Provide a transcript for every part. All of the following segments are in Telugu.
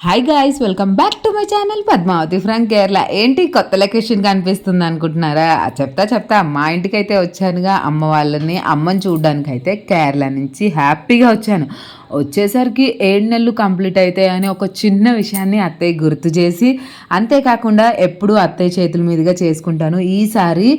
Hi guys welcome back to my channel Padmavathi from Kerala ఏంటి కొత్త లొకేషన్ కనిపిస్తుంది అనుకుంటున్నారా? చెప్తా చెప్తా. మా ఇంటికి అయితే వచ్చానుగా అమ్మ వాళ్ళని అమ్మని చూడడానికి అయితే కేరళ నుంచి హ్యాపీగా వచ్చాను. వచ్చేసరికి ఏడు నెలలు కంప్లీట్ అవుతాయని ఒక చిన్న విషయాన్ని అత్తయ్య గుర్తు చేసి అంతేకాకుండా ఎప్పుడు అత్తయ్య చేతుల మీదుగా చేసుకుంటాను. ఈసారి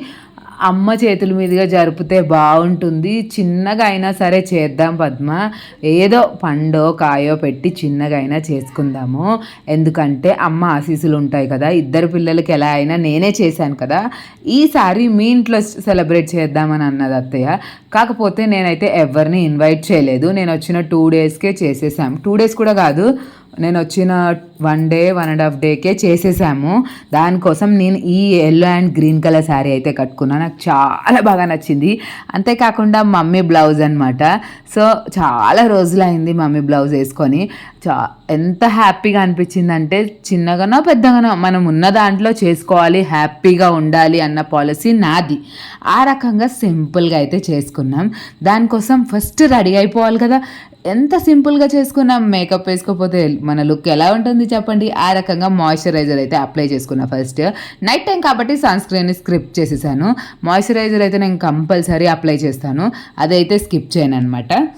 అమ్మ చేతుల మీదుగా జరిపితే బాగుంటుంది. చిన్నగా అయినా సరే చేద్దాం పద్మ. ఏదో పండో కాయో పెట్టి చిన్నగా అయినా చేసుకుందాము. ఎందుకంటే అమ్మ ఆశీస్సులు ఉంటాయి కదా. ఇద్దరు పిల్లలకి ఎలా అయినా నేనే చేశాను కదా. ఈసారి మీ ఇంట్లో సెలబ్రేట్ చేద్దామని అన్నది అత్తయ్య. కాకపోతే నేనైతే ఎవరిని ఇన్వైట్ చేయలేదు. నేను వచ్చిన టూ డేస్కే చేసేసాం. టూ డేస్ కూడా కాదు. నేను వచ్చిన one day one and half decay చేసేసాము. దానికోసం నేను ఈ yellow and green colour sari అయితే కట్టుకున్నాను నాకు చాలా బాగా నచ్చింది. అంతేకాకుండా మమ్మీ బ్లౌజ్ అనమాట సో చాలా రోజులైంది మమ్మీ బ్లౌజ్ వేసుకొని. చా ఎంత హ్యాపీగా అనిపించిందంటే చిన్నగానో పెద్దగానో మనం ఉన్న దాంట్లో చేసుకోవాలి హ్యాపీగా ఉండాలి అన్న పాలసీ నాది. ఆ రకంగా సింపుల్గా అయితే చేసుకున్నాం. దానికోసం ఫస్ట్ రెడీ అయిపోవాలి కదా. ఎంత సింపుల్గా చేసుకున్నాం మేకప్ వేసుకోకపోతే మన లుక్ ఎలా ఉంటుంది చెప్పండి. ఆ రకంగా మాయిశ్చరైజర్ అయితే అప్లై చేసుకున్నా ఫస్ట్ నైట్ టైం కాబట్టి సన్ స్క్రీన్ని స్క్రిప్ చేసేసాను. మాయిశ్చరైజర్ అయితే నేను కంపల్సరీ అప్లై చేస్తాను. అదైతే స్కిప్ చేయను అనమాట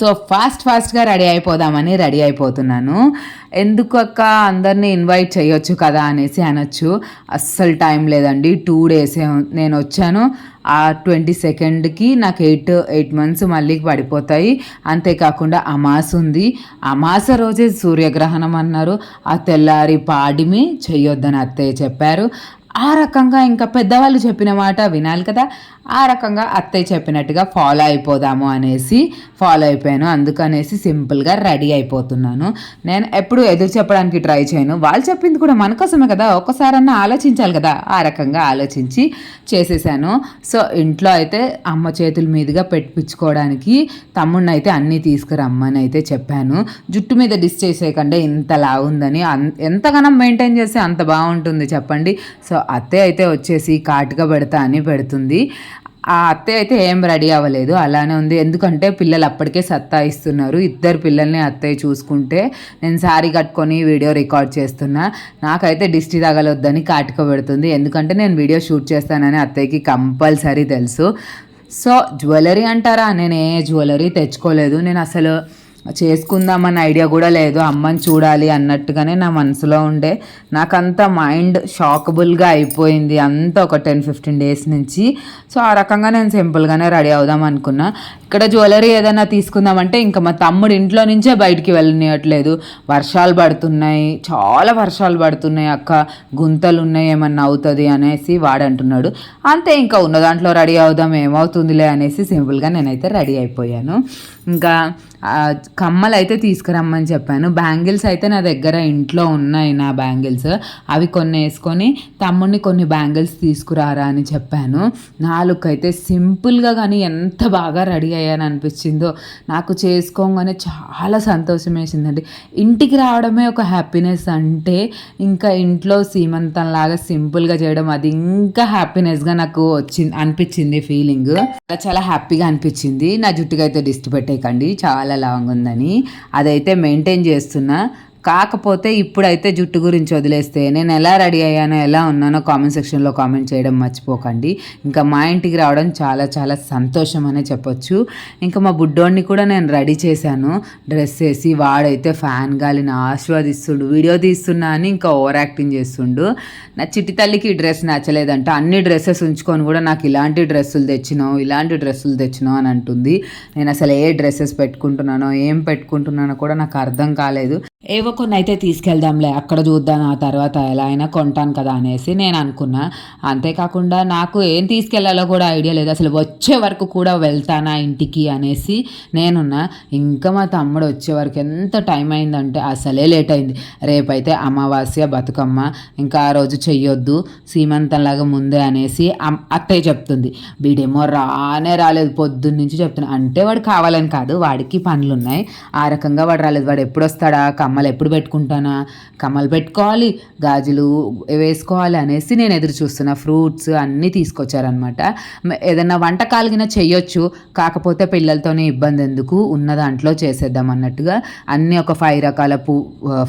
సో ఫాస్ట్ ఫాస్ట్గా రెడీ అయిపోదామని రెడీ అయిపోతున్నాను. ఎందుకు అక్క? అందరినీ ఇన్వైట్ చేయొచ్చు కదా అనేసి అనొచ్చు. అస్సలు టైం లేదండి. టూ డేసే నేను వచ్చాను. ఆ ట్వంటీ సెకండ్కి నాకు ఎయిట్ ఎయిట్ మంత్స్ మళ్ళీ పడిపోతాయి. అంతేకాకుండా అమాస ఉంది. అమాస రోజే సూర్యగ్రహణం అన్నారు. ఆ తెల్లారి పాడిమి చెయ్యొద్దని అత్తయ్య చెప్పారు. ఆ రకంగా ఇంకా పెద్దవాళ్ళు చెప్పిన మాట వినాలి కదా. ఆ రకంగా అత్తయ్య చెప్పినట్టుగా ఫాలో అయిపోదాము అనేసి ఫాలో అయిపోయాను. అందుకనేసి సింపుల్గా రెడీ అయిపోతున్నాను. నేను ఎప్పుడు ఎదురు చెప్పడానికి ట్రై చేయను. వాళ్ళు చెప్పింది కూడా మన కోసమే కదా. ఒక్కసారన్నా ఆలోచించాలి కదా. ఆ రకంగా ఆలోచించి చేసేసాను. సో ఇంట్లో అయితే అమ్మ చేతుల మీదుగా పెట్టించుకోవడానికి తమ్ముడిని అయితే అన్నీ తీసుకురమ్మని అయితే చెప్పాను. జుట్టు మీద డిస్ చేసేయకుండా లావుందని అంత ఎంతగానో మెయింటైన్ చేస్తే అంత బాగుంటుంది చెప్పండి. సో అత్తయ్య అయితే వచ్చేసి కాటుగా పెడతా అని పెడుతుంది. ఆ అత్తయ్య అయితే ఏం రెడీ అవ్వలేదు అలానే ఉంది. ఎందుకంటే పిల్లలు అప్పటికే సత్తాయిస్తున్నారు ఇద్దరు పిల్లల్ని అత్తయ్య చూసుకుంటే నేను శారీ కట్టుకొని వీడియో రికార్డ్ చేస్తున్నా. నాకైతే దిష్టి తగలొద్దని కాటిక పెడుతుంది. ఎందుకంటే నేను వీడియో షూట్ చేస్తానని అత్తయ్యకి కంపల్సరీ తెలుసు. సో జ్యువెలరీ అంటారా? నేను ఏ జ్యువెలరీ తెచ్చుకోలేదు. నేను అసలు చేసుకుందామన్న ఐడియా కూడా లేదు. అమ్మని చూడాలి అన్నట్టుగానే నా మనసులో ఉండే. నాకంత మైండ్ షాకబుల్గా అయిపోయింది. అంత ఒక టెన్ ఫిఫ్టీన్ డేస్ నుంచి. సో ఆ రకంగా నేను సింపుల్గానే రెడీ అవుదాం అనుకున్నా. ఇక్కడ జ్యువెలరీ ఏదైనా తీసుకుందామంటే ఇంకా మా తమ్ముడు ఇంట్లో నుంచే బయటికి వెళ్ళనియట్లేదు. వర్షాలు పడుతున్నాయి. చాలా వర్షాలు పడుతున్నాయి అక్క. గుంతలు ఉన్నాయి ఏమన్నా అవుతుంది అనేసి వాడు అంటున్నాడు అంతే ఇంకా ఉన్న దాంట్లో రెడీ అవుదాం ఏమవుతుందిలే అనేసి సింపుల్గా నేనైతే రెడీ అయిపోయాను. ఇంకా కమ్మలు అయితే తీసుకురమ్మని చెప్పాను. బ్యాంగిల్స్ అయితే నా దగ్గర ఇంట్లో ఉన్నాయి నా బ్యాంగిల్స్. అవి కొన్ని వేసుకొని తమ్ముడిని కొన్ని బ్యాంగిల్స్ తీసుకురారా అని చెప్పాను. నాలుగు అయితే సింపుల్గా కానీ ఎంత బాగా రెడీ అయ్యాను అనిపించిందో నాకు చేసుకోగానే చాలా సంతోషం వేసిందండి. ఇంటికి రావడమే ఒక హ్యాపీనెస్ అంటే ఇంకా ఇంట్లో సీమంతంలాగా సింపుల్గా చేయడం అది ఇంకా హ్యాపీనెస్గా నాకు వచ్చింది అనిపించింది ఫీలింగ్. చాలా హ్యాపీగా అనిపించింది. నా జుట్టుగా అయితే డిస్ట్ పెట్టేయకండి. చాలా లాంగ్ ఉంది ఉందని అదైతే మెయింటైన్ చేస్తున్నా. కాకపోతే ఇప్పుడైతే జుట్టు గురించి వదిలేస్తే నేను ఎలా రెడీ అయ్యానో ఎలా ఉన్నానో కామెంట్ సెక్షన్లో కామెంట్ చేయడం మర్చిపోకండి. ఇంకా మా ఇంటికి రావడం చాలా చాలా సంతోషం అనే చెప్పొచ్చు. ఇంకా మా బుడ్డోడిని కూడా నేను రెడీ చేశాను. డ్రెస్ వేసి వాడైతే ఫ్యాన్ గాలిని ఆస్వాదిస్తుండు వీడియో తీస్తున్నా అని ఇంకా ఓవర్ యాక్టింగ్ చేస్తుండు. నా చిట్టి తల్లికి ఈ డ్రెస్ నచ్చలేదంట. అన్ని డ్రెస్సెస్ ఉంచుకొని కూడా నాకు ఇలాంటి డ్రెస్సులు తెచ్చినావు ఇలాంటి డ్రెస్సులు తెచ్చినావు అని అంటుంది. నేను అసలు ఏ డ్రెస్సెస్ పెట్టుకుంటున్నానో ఏం పెట్టుకుంటున్నానో కూడా నాకు అర్థం కాలేదు. ఏవో కొన్ని అయితే తీసుకెళ్దాంలే అక్కడ చూద్దాం ఆ తర్వాత ఎలా అయినా కొంటాను కదా అనేసి నేను అనుకున్నా. అంతేకాకుండా నాకు ఏం తీసుకెళ్ళాలో కూడా ఐడియా లేదు. అసలు వచ్చే వరకు కూడా వెళ్తానా ఇంటికి అనేసి నేనున్నా. ఇంకా మా తమ్ముడు వచ్చే వరకు ఎంత టైం అయిందంటే అసలే లేట్ అయింది. రేపైతే అమావాస్య బతుకమ్మ ఇంకా ఆ రోజు చెయ్యొద్దు సీమంతంలాగా ముందే అనేసి అత్తయ్య చెప్తుంది. వీడేమో రానే రాలేదు పొద్దున్న నుంచి చెప్తున్నా. అంటే వాడు కావాలని కాదు వాడికి పనులు ఉన్నాయి ఆ రకంగా వాడు రాలేదు. వాడు ఎప్పుడు వస్తాడా కమ్మలు ఎప్పుడు పెట్టుకుంటానా? కమ్మలు పెట్టుకోవాలి గాజులు వేసుకోవాలి అనేసి నేను ఎదురు చూస్తున్నా ఫ్రూట్స్ అన్నీ తీసుకొచ్చారనమాట ఏదైనా వంటకాలగిన చెయ్యొచ్చు కాకపోతే పిల్లలతోనే ఇబ్బంది ఎందుకు? ఉన్న దాంట్లో చేసేద్దాం అన్నట్టుగా అన్నీ ఒక ఫైవ్ రకాల పూ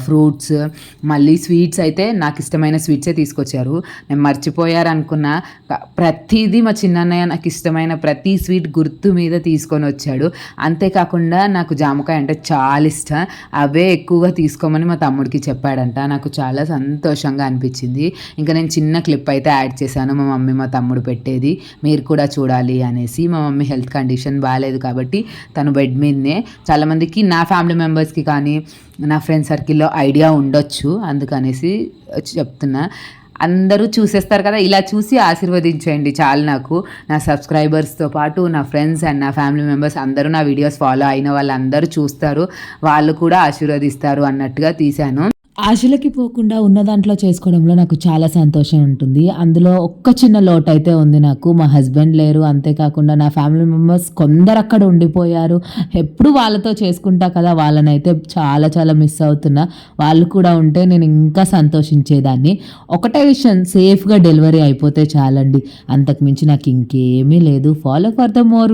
ఫ్రూట్స్ మళ్ళీ స్వీట్స్ అయితే నాకు ఇష్టమైన స్వీట్సే తీసుకొచ్చారు. నేను మర్చిపోయారనుకున్న ప్రతిదీ మా చిన్నన్నయ్య నాకు ఇష్టమైన ప్రతి స్వీట్ గుర్తు మీద తీసుకొని వచ్చాడు. అంతేకాకుండా నాకు జామకాయ అంటే చాలా ఇష్టం. అవే ఎక్కువగా తీసుకోమని మా తమ్ముడికి చెప్పాడంట. నాకు చాలా సంతోషంగా అనిపించింది. ఇంకా నేను చిన్న క్లిప్ అయితే యాడ్ చేశాను. మా మమ్మీ మా తమ్ముడు పెట్టేది. మీరు కూడా చూడాలి అనేసి మా మమ్మీ హెల్త్ కండిషన్ బాగాలేదు కాబట్టి తను బెడ్ మీదనే. చాలామందికి నా ఫ్యామిలీ మెంబర్స్కి కానీ నా ఫ్రెండ్ సర్కిల్లో ఐడియా ఉండొచ్చు. అందుకనేసి చెప్తున్నా. అందరూ చూసేస్తారు కదా. ఇలా చూసి ఆశీర్వదించండి చాలు నాకు. నా సబ్స్క్రైబర్స్తో పాటు నా ఫ్రెండ్స్ అండ్ నా ఫ్యామిలీ మెంబర్స్ అందరూ నా వీడియోస్ ఫాలో అయిన వాళ్ళందరూ చూస్తారు. వాళ్ళు కూడా ఆశీర్వదిస్తారు అన్నట్టుగా తీశాను. ఆశలకి పోకుండా ఉన్న దాంట్లో చేసుకోవడంలో నాకు చాలా సంతోషం ఉంటుంది. అందులో ఒక్క చిన్న లోటు అయితే ఉంది నాకు. మా హస్బెండ్ లేరు. అంతేకాకుండా నా ఫ్యామిలీ మెంబర్స్ కొందరు అక్కడ ఉండిపోయారు. ఎప్పుడు వాళ్ళతో చేసుకుంటా కదా వాళ్ళనైతే చాలా చాలా మిస్ అవుతున్నా. వాళ్ళు కూడా ఉంటే నేను ఇంకా సంతోషించేదాన్ని. ఒకటే విషయం సేఫ్గా డెలివరీ అయిపోతే చాలండి. అంతకుమించి నాకు ఇంకేమీ లేదు. Follow for the more